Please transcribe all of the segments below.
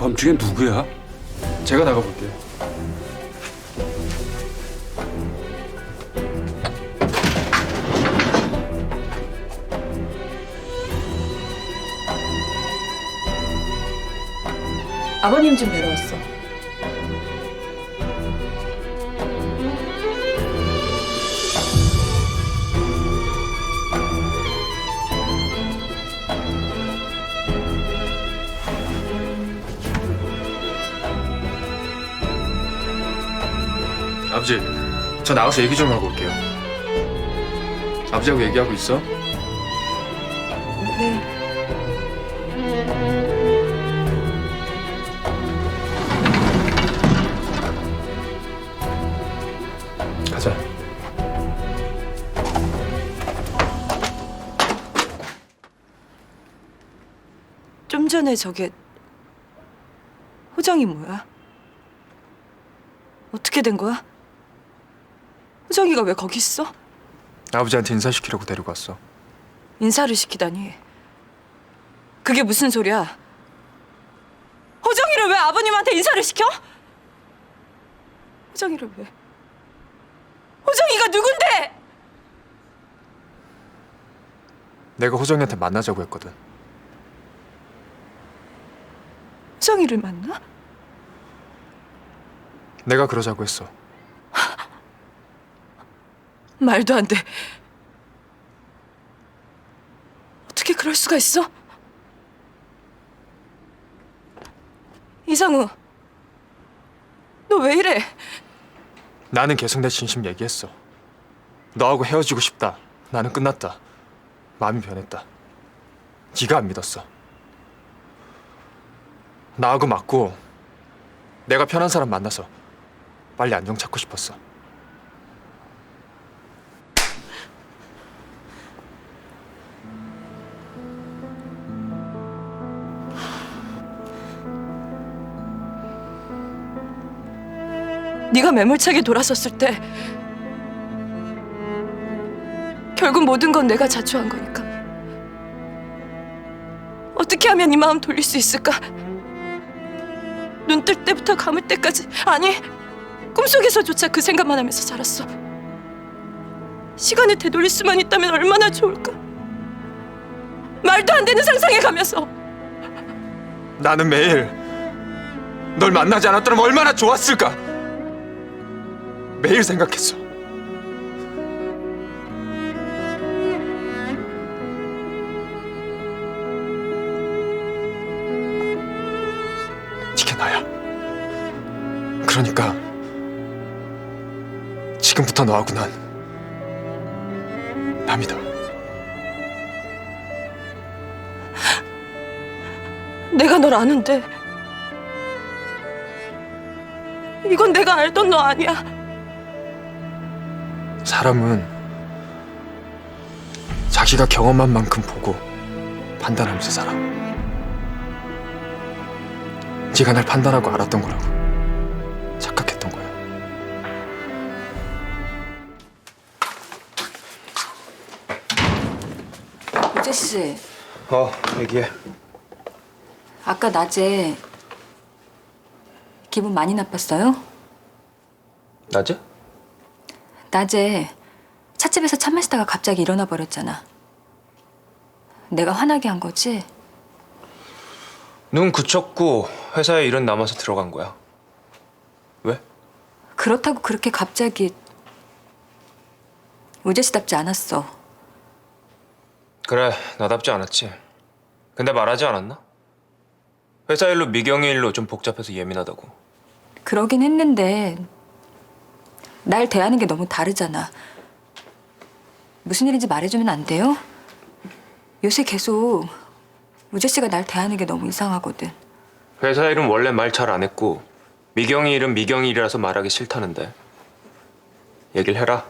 이 밤중에 누구야? 제가 나가볼게요. 아버님 좀 뵈러 왔어. 아버지, 저 나가서 얘기 좀 하고 올게요. 아버지하고 얘기하고 있어? 네. 가자. 좀 전에 저게 호정이 뭐야? 어떻게 된 거야? 호정이가 왜 거기 있어? 아버지한테 인사시키려고 데리고 왔어. 인사를 시키다니. 그게 무슨 소리야? 호정이를 왜 아버님한테 인사를 시켜? 호정이를 왜? 호정이가 누군데? 내가 호정이한테 만나자고 했거든. 호정이를 만나? 내가 그러자고 했어. 말도 안 돼. 어떻게 그럴 수가 있어? 이상우, 너 왜 이래? 나는 계속 내 진심 얘기했어. 너하고 헤어지고 싶다. 나는 끝났다. 마음이 변했다. 네가 안 믿었어. 나하고 맞고 내가 편한 사람 만나서 빨리 안정 찾고 싶었어. 네가 매몰차게 돌아섰을 때 결국 모든 건 내가 자초한 거니까. 어떻게 하면 이 마음 돌릴 수 있을까? 눈 뜰 때부터 감을 때까지 아니 꿈속에서조차 그 생각만 하면서 살았어. 시간을 되돌릴 수만 있다면 얼마나 좋을까? 말도 안 되는 상상해 가면서 나는 매일 널 만나지 않았더라면 얼마나 좋았을까? 매일 생각했어. 이게 나야. 그러니까 지금부터 너하고 난 남이다. 내가 널 아는데 이건 내가 알던 너 아니야. 사람은 자기가 경험한 만큼 보고 판단하면서 살아. 네가 날 판단하고 알았던 거라고 착각했던 거야. 우재 씨, 어, 얘기해. 아까 낮에 기분 많이 나빴어요? 낮에? 낮에 찻집에서 차 마시다가 갑자기 일어나 버렸잖아. 내가 화나게 한 거지? 눈 그쳤고 회사에 일은 남아서 들어간 거야. 왜? 그렇다고 그렇게 갑자기 우재 씨답지 않았어. 그래, 나답지 않았지. 근데 말하지 않았나? 회사 일로 미경이 일로 좀 복잡해서 예민하다고. 그러긴 했는데 날 대하는 게 너무 다르잖아. 무슨 일인지 말해주면 안 돼요? 요새 계속 우재 씨가 날 대하는 게 너무 이상하거든. 회사 일은 원래 말 잘 안 했고 미경이 일은 미경이 일이라서 말하기 싫다는데. 얘기를 해라.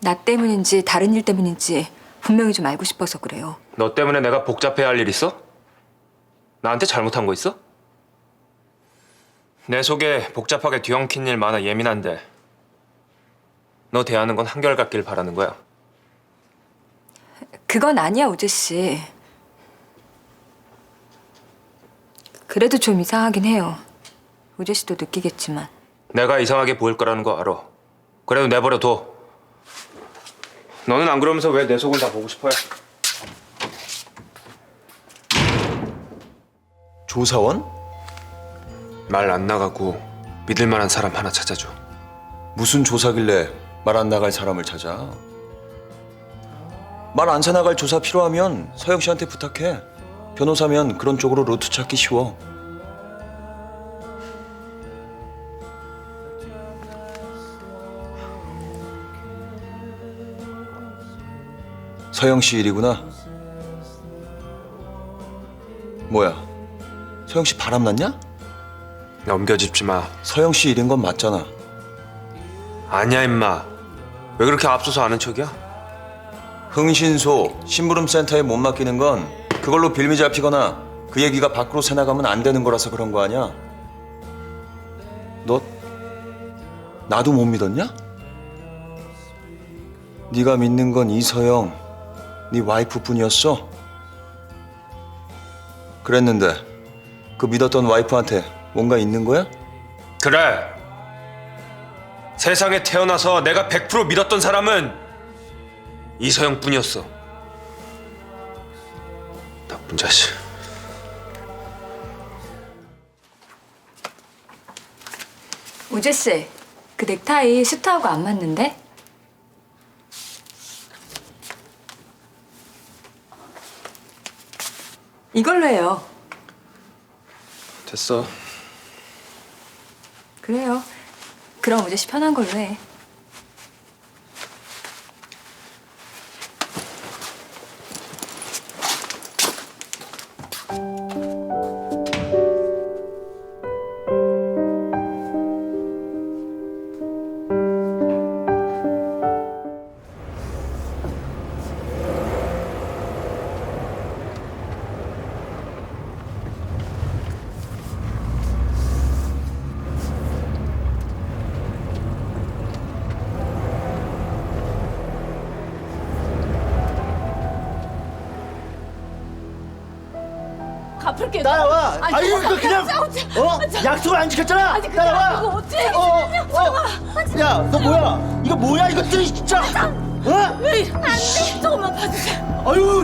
나 때문인지 다른 일 때문인지 분명히 좀 알고 싶어서 그래요. 너 때문에 내가 복잡해야 할 일 있어? 나한테 잘못한 거 있어? 내 속에 복잡하게 뒤엉킨 일 많아 예민한데 너 대하는 건 한결같길 바라는 거야. 그건 아니야, 우재 씨. 그래도 좀 이상하긴 해요. 우재 씨도 느끼겠지만. 내가 이상하게 보일 거라는 거 알아. 그래도 내버려 둬. 너는 안 그러면서 왜 내 속을 다 보고 싶어해? 조사원? 말 안 나가고 믿을 만한 사람 하나 찾아줘. 무슨 조사길래 말 안 나갈 사람을 찾아? 말안 새나갈 조사 필요하면 서영 씨한테 부탁해. 변호사면 그런 쪽으로 루트 찾기 쉬워. 서영 씨 일이구나. 뭐야? 서영 씨 바람 났냐? 넘겨짚지 마. 서영 씨 일인 건 맞잖아. 아니야 임마. 왜 그렇게 앞서서 아는 척이야? 흥신소 심부름 센터에 못 맡기는 건 그걸로 빌미 잡히거나 그 얘기가 밖으로 새나가면 안 되는 거라서 그런 거 아니야? 너 나도 못 믿었냐? 네가 믿는 건 이서영, 네 와이프뿐이었어. 그랬는데 그 믿었던 와이프한테 뭔가 있는 거야? 그래. 세상에 태어나서 내가 100% 믿었던 사람은 이서영 뿐이었어. 나쁜 자식. 우재 씨, 그 넥타이 수트하고 안 맞는데? 이걸로 해요. 됐어. 그래요. 그럼 우재 씨 편한 걸로 해. 갚을게. 따라와. 아니, 아니 이거 그냥. 어 약속을 안 지켰잖아. 아니, 그게 따라와. 아니고 어째 어, 어. 야, 너 뭐야? 이거 뭐야? 이거 또 진짜. 어? 왜 이래? 안 돼. 조금만 봐주세요. 아유.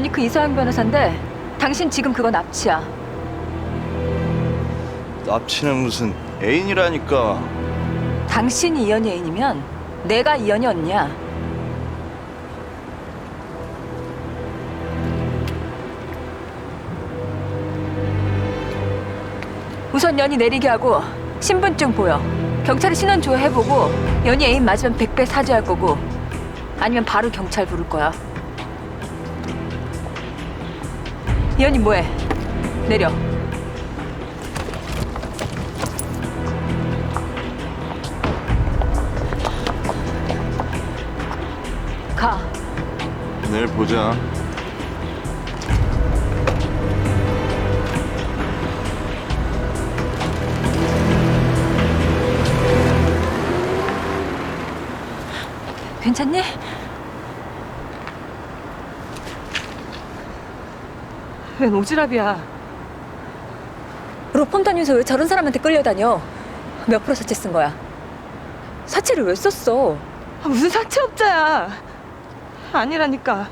유니크 이서영 변호사인데 당신 지금 그거 납치야. 납치는 무슨 애인이라니까. 당신이 이연이 애인이면 내가 이연이 언니야. 우선 연이 내리게 하고 신분증 보여. 경찰에 신원 조회해보고 연이 애인 맞으면 100배 사죄할 거고 아니면 바로 경찰 부를 거야. 이연이 뭐해? 내려. 가. 내일 보자. 괜찮니? 웬 오지랖이야. 로펌 다니면서 왜 저런 사람한테 끌려다녀? 몇 프로 사채 쓴 거야? 사채를 왜 썼어? 아, 무슨 사채업자야. 아니라니까.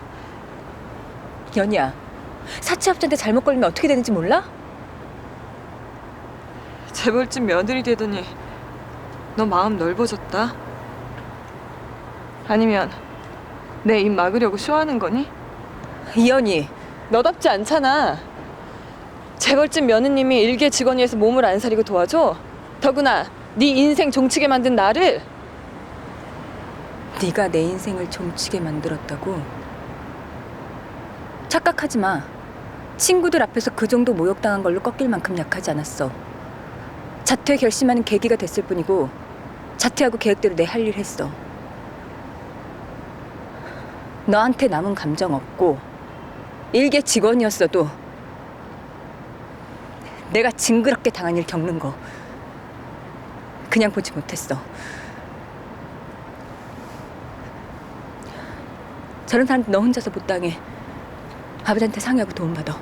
연희야, 사채업자한테 잘못 걸리면 어떻게 되는지 몰라? 재벌집 며느리 되더니 너 마음 넓어졌다. 아니면 내 입 막으려고 쇼하는 거니? 이연희, 너답지 않잖아. 재벌집 며느님이 일개 직원위에서 몸을 안 사리고 도와줘. 더구나 네 인생 종치게 만든 나를 네가 내 인생을 종치게 만들었다고? 착각하지 마. 친구들 앞에서 그 정도 모욕당한 걸로 꺾일 만큼 약하지 않았어. 자퇴 결심하는 계기가 됐을 뿐이고 자퇴하고 계획대로 내 할 일 했어. 너한테 남은 감정 없고 일개 직원이었어도 내가 징그럽게 당한 일 겪는 거 그냥 보지 못했어. 저런 사람들 너 혼자서 못 당해. 아버지한테 상의하고 도움받아.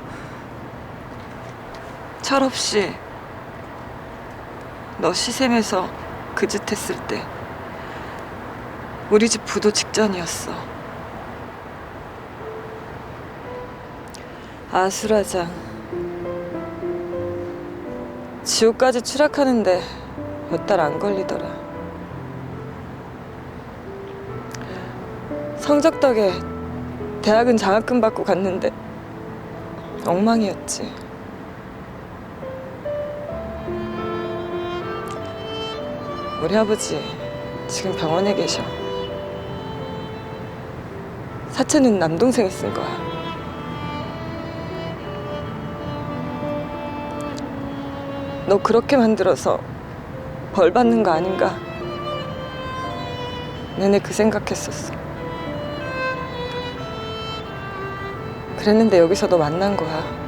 철없이 너 시샘에서 그 짓 했을 때 우리 집 부도 직전이었어. 아수라장 지옥까지 추락하는데 몇 달 안 걸리더라. 성적 덕에 대학은 장학금 받고 갔는데 엉망이었지. 우리 아버지 지금 병원에 계셔. 사채는 남동생이 쓴 거야. 너 그렇게 만들어서 벌 받는 거 아닌가? 내내 그 생각했었어. 그랬는데 여기서 너 만난 거야.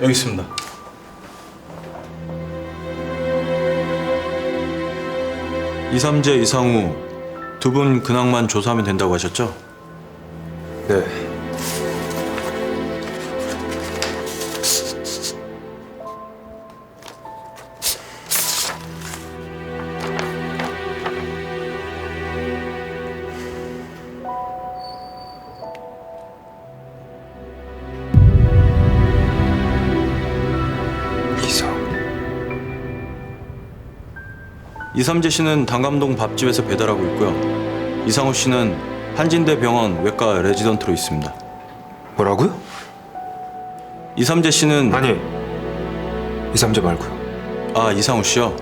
여기 있습니다. 이삼재 이상우 두 분 근황만 조사하면 된다고 하셨죠? 네. 이삼재 씨는 당감동 밥집에서 배달하고 있고요. 이상우 씨는 한진대 병원 외과 레지던트로 있습니다. 뭐라고요? 이삼재 씨는 아니 이삼재 말고요. 아 이상우 씨요.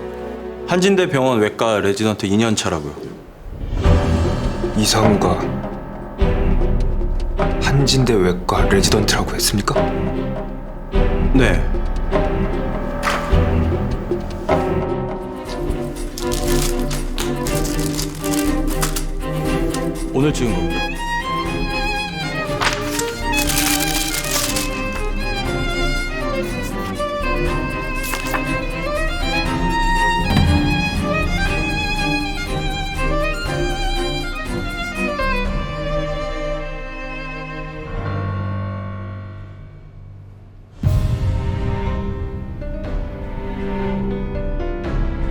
한진대 병원 외과 레지던트 2년 차라고요. 이상우가 한진대 외과 레지던트라고 했습니까? 네. 오늘 찍은 겁니다.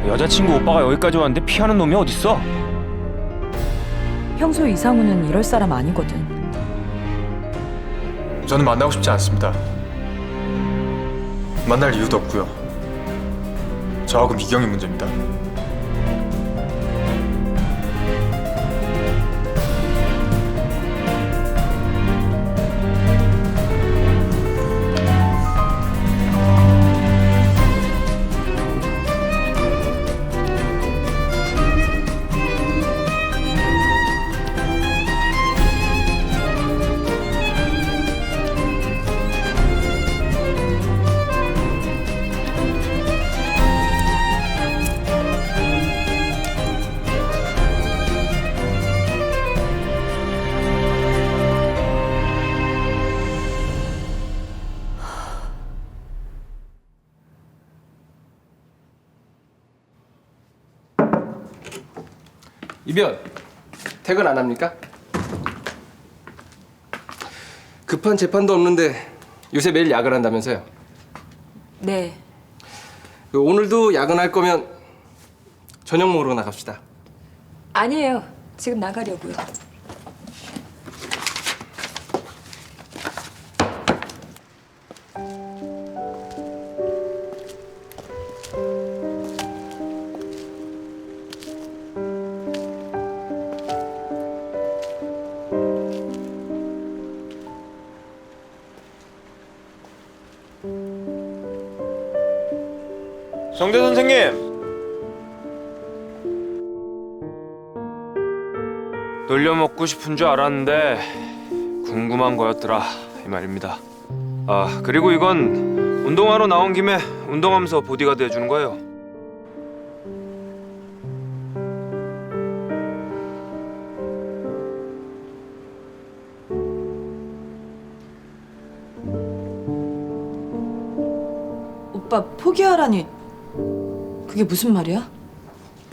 여자친구 오빠가 여기까지 왔는데 피하는 놈이 어딨어? 평소 이상우는 이럴 사람 아니거든. 저는 만나고 싶지 않습니다. 만날 이유도 없고요. 저하고 미경이 문제입니다. 이변 퇴근 안 합니까? 급한 재판도 없는데 요새 매일 야근한다면서요? 네. 그 오늘도 야근할 거면 저녁 먹으러 나갑시다. 아니에요. 지금 나가려고요. 정대 선생님. 놀려먹고 싶은 줄 알았는데 궁금한 거였더라 이 말입니다. 아 그리고 이건 운동하러 나온 김에 운동하면서 보디가드 해주는 거예요. 오빠 포기하라니 그게 무슨 말이야?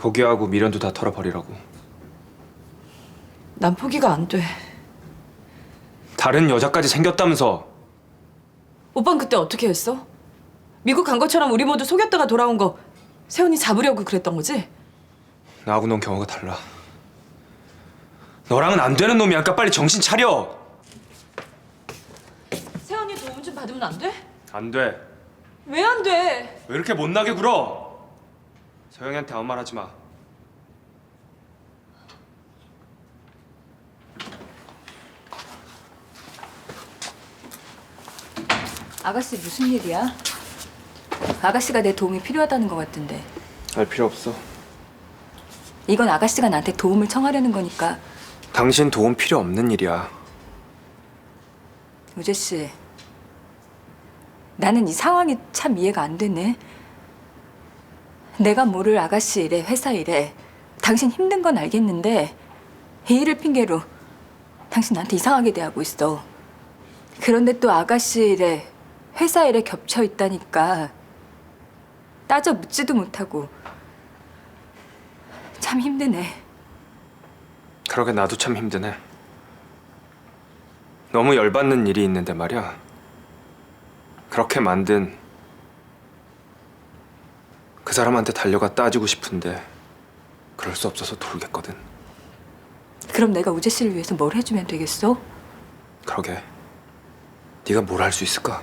포기하고 미련도 다 털어버리라고. 난 포기가 안 돼. 다른 여자까지 생겼다면서 오빤 그때 어떻게 했어? 미국 간 것처럼 우리 모두 속였다가 돌아온 거 세훈이 잡으려고 그랬던 거지? 나하고 넌 경우가 달라. 너랑은 안 되는 놈이야. 빨리 정신 차려. 세훈이 도움 좀 받으면 안 돼? 안 돼. 왜 안 돼? 왜 이렇게 못나게 굴어? 서영이한테 아무 말 하지 마. 아가씨 무슨 일이야? 아가씨가 내 도움이 필요하다는 것 같은데. 알 필요 없어. 이건 아가씨가 나한테 도움을 청하려는 거니까. 당신 도움 필요 없는 일이야. 우재 씨. 나는 이 상황이 참 이해가 안 되네. 내가 모를 아가씨 일에 회사 일에 당신 힘든 건 알겠는데 이 일을 핑계로 당신 나한테 이상하게 대하고 있어. 그런데 또 아가씨 일에 회사 일에 겹쳐 있다니까 따져 묻지도 못하고 참 힘드네. 그러게 나도 참 힘드네. 너무 열받는 일이 있는데 말이야. 그렇게 만든 그 사람한테 달려가 따지고 싶은데 그럴 수 없어서 돌겠거든. 그럼 내가 우재 씨를 위해서 뭘 해주면 되겠어? 그러게. 네가 뭘 할 수 있을까?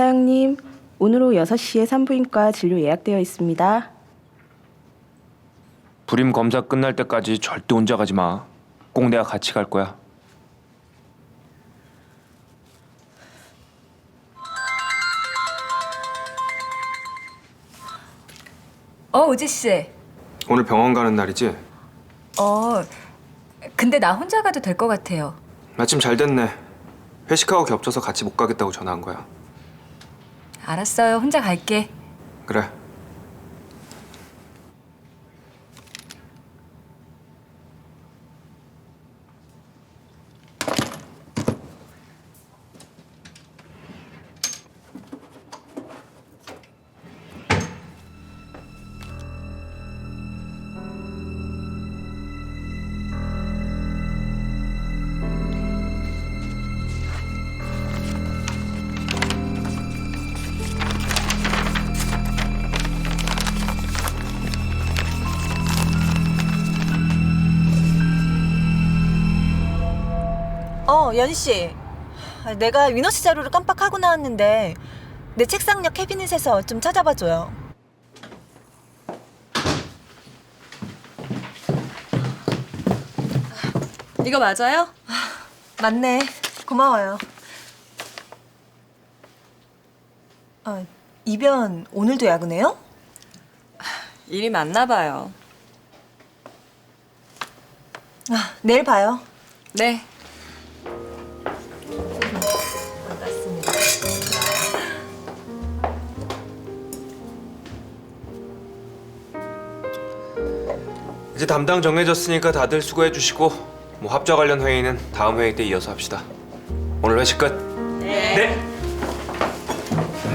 이사영님, 오늘 오후 6시에 산부인과 진료 예약되어 있습니다. 불임 검사 끝날 때까지 절대 혼자 가지 마. 꼭 내가 같이 갈 거야. 어, 우재 씨. 오늘 병원 가는 날이지? 어, 근데 나 혼자 가도 될 것 같아요. 마침 잘 됐네. 회식하고 겹쳐서 같이 못 가겠다고 전화한 거야. 알았어요. 혼자 갈게. 그래. 어, 연희 씨. 아, 내가 위너스 자료를 깜빡하고 나왔는데 내 책상 옆 캐비닛에서 좀 찾아봐 줘요. 이거 맞아요? 맞네. 고마워요. 아, 이변 오늘도 야근해요? 일이 많나 봐요. 아, 내일 봐요. 네. 담당 정해졌으니까 다들 수고해 주시고 뭐 합자 관련 회의는 다음 회의 때 이어서 합시다. 오늘 회식 끝. 네.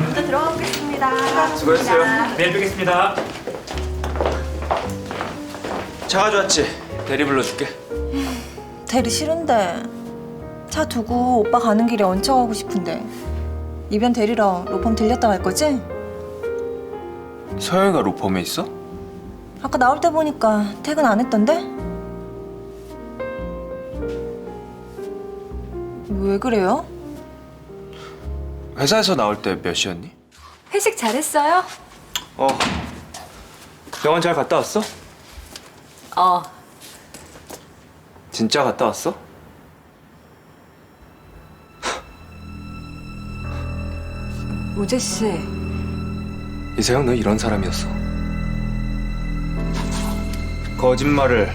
먼저 들어가 보겠습니다. 수고했어요. 내일 뵙겠습니다. 차 가져왔지? 대리 불러줄게. 대리 싫은데 차 두고 오빠 가는 길에 얹혀가고 싶은데 이변 데리러 로펌 들렸다 갈 거지? 서영이가 로펌에 있어? 아까 나올 때 보니까 퇴근 안 했던데? 왜 그래요? 회사에서 나올 때 몇 시였니? 회식 잘했어요? 어. 병원 잘 갔다 왔어? 어. 진짜 갔다 왔어? 우재 씨. 이세영 너 이런 사람이었어. 거짓말을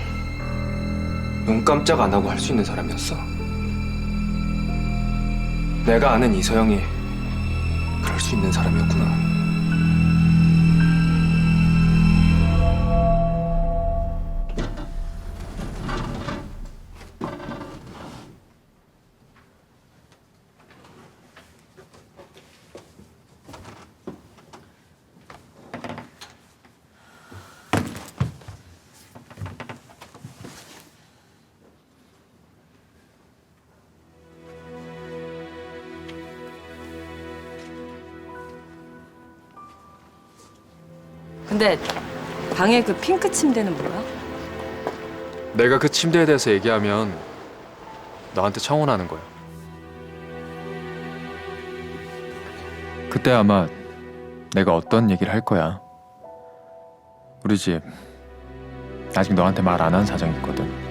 눈 깜짝 안 하고 할 수 있는 사람이었어. 내가 아는 이서영이 그럴 수 있는 사람이었구나. 근데 방에 그 핑크 침대는 뭐야? 내가 그 침대에 대해서 얘기하면 너한테 청혼하는 거야. 그때 아마 내가 어떤 얘기를 할 거야. 우리 집 아직 너한테 말 안 한 사정 있거든.